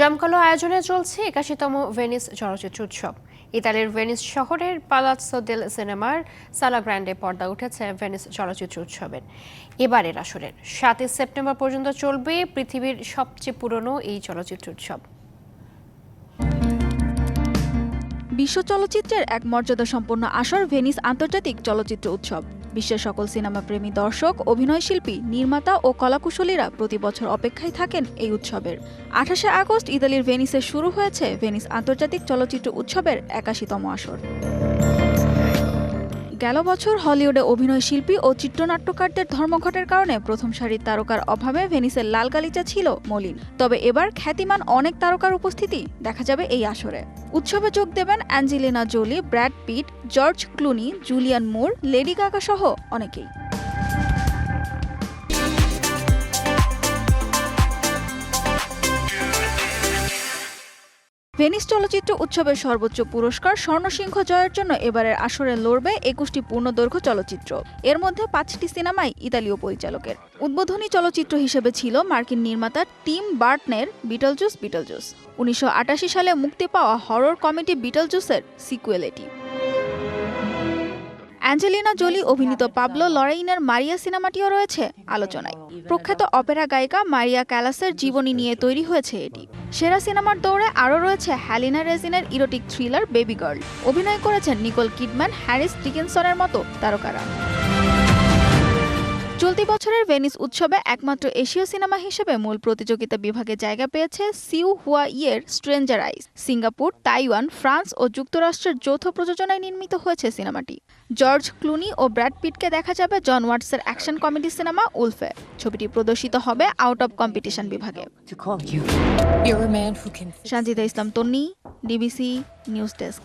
জমকালো আয়োজনে চলছে একাশিতম ভেনিস চলচ্চিত্র উৎসব। ইতালির ভেনিস শহরের পালাৎসো দেল সিনেমার সালা গ্র্যান্ডে পর্দা উঠেছে ভেনিস চলচ্চিত্র উৎসবের। এবারের আসরের, সাতই সেপ্টেম্বর পর্যন্ত চলবে পৃথিবীর সবচেয়ে পুরনো এই চলচ্চিত্র উৎসব। বিশ্ব চলচ্চিত্রের এক মর্যাদা সম্পন্ন আসর ভেনিস আন্তর্জাতিক চলচ্চিত্র উৎসব। বিশ্বের সকল সিনেমা প্রেমী দর্শক অভিনয়শিল্পী নির্মাতা ও কলাকুশলীরা প্রতি বছর অপেক্ষায় থাকেন এই উৎসবের। আঠাশে আগস্ট ইতালির ভেনিসে শুরু হয়েছে ভেনিস আন্তর্জাতিক চলচ্চিত্র উৎসবের একাশিতম আসর। গেল বছর হলিউডে অভিনয় শিল্পী ও চিত্রনাট্যকারদের ধর্মঘটের কারণে প্রথম সারির তারকার অভাবে ভেনিসের লাল গালিচা ছিল মলিন। তবে এবার খ্যাতিমান অনেক তারকার উপস্থিতি দেখা যাবে এই আসরে। উৎসবে যোগ দেবেন Angelina Jolie, Brad Pitt, George Clooney, Julianne Moore, Lady Gaga সহ অনেকেই। ভেনিস চলচ্চিত্র উৎসবের সর্বোচ্চ পুরস্কার স্বর্ণসিংহ জয়ের জন্য এবারের আসরে লড়বে একুশটি পূর্ণদৈর্ঘ্য চলচ্চিত্র। এর মধ্যে পাঁচটি সিনেমায় ইতালীয় পরিচালকের। উদ্বোধনী চলচ্চিত্র হিসেবে ছিল মার্কিন নির্মাতা টিম বার্টনের বিটলজুস বিটলজুস। উনিশশো আটাশি সালে মুক্তি পাওয়া হরর কমেডি বিটলজুসের সিকুয়েল এটি। অ্যাঞ্জেলিনা জোলি অভিনীত পাবলো লরাইনের মারিয়া সিনেমাটিও রয়েছে আলোচনায়। প্রখ্যাত অপেরা গায়িকা মারিয়া ক্যালাসের জীবনী নিয়ে তৈরি হয়েছে এটি। সেরা সিনেমার দৌড়ে আরও রয়েছে হ্যালিনা রেজিনের ইরোটিক থ্রিলার বেবি গার্ল। অভিনয় করেছেন নিকোল কিডম্যান, হ্যারিস ডিকিনসনের মতো তারকারা। চলতি বছরের ভেনিস উৎসবে একমাত্র এশীয় সিনেমা হিসেবে মূল প্রতিযোগিতা বিভাগে জায়গা পেয়েছে সিউ হুয়া ইয়ের stranger eyes. Singapore Taiwan France ও যুক্তরাষ্ট্রের যৌথ প্রযোজনায় নির্মিত হয়েছে সিনেমাটি। জর্জ ক্লুনি ও ব্র্যাড পিটকে দেখা যাবে জন ওয়াটসের অ্যাকশন কমেডি সিনেমা উলফে। ছবিটি প্রদর্শিত হবে আউট অব কম্পিটিশন বিভাগে. Sanjida Islam Tonni DBC news desk.